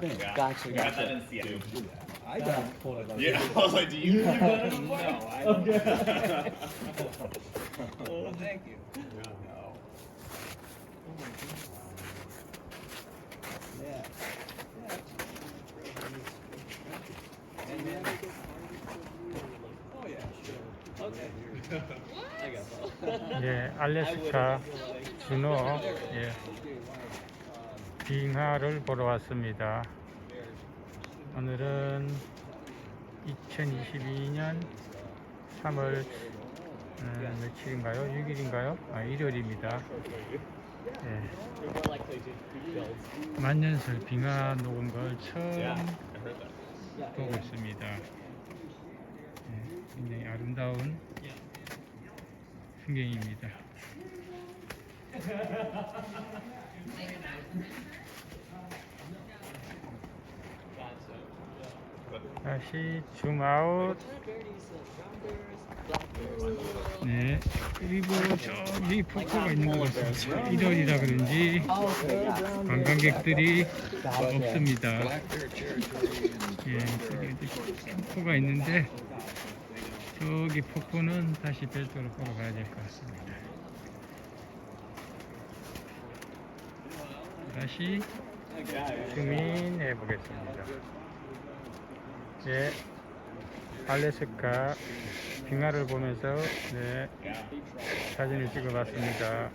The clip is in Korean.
thing. Gotcha, got gotcha. that in Seattle. I don't. Yeah, I was like, do you? no, I don't. oh, thank you. Yeah. And then, oh yeah, sure. Okay. I got that. 예, 알래스카 준호 예, 빙하를 보러 왔습니다. 오늘은 2022년 3월 음, 며칠인가요? 6일인가요? 아, 일요일입니다. 예, 만년설 빙하 녹은 걸 처음. 보고 있습니다. 예, 굉장히 아름다운 풍경입니다. 다시 줌 아웃. 네. 그리고 저기 폭포가 있는 것 같습니다. 1월이라 그런지 관광객들이 없습니다. 예, 저기 폭포가 있는데 저기 폭포는 다시 별도로 보러 가야 될 것 같습니다. 다시 주민해 보겠습니다. 예, 알래스카 빙하를 보면서 네, 사진을 찍어봤습니다.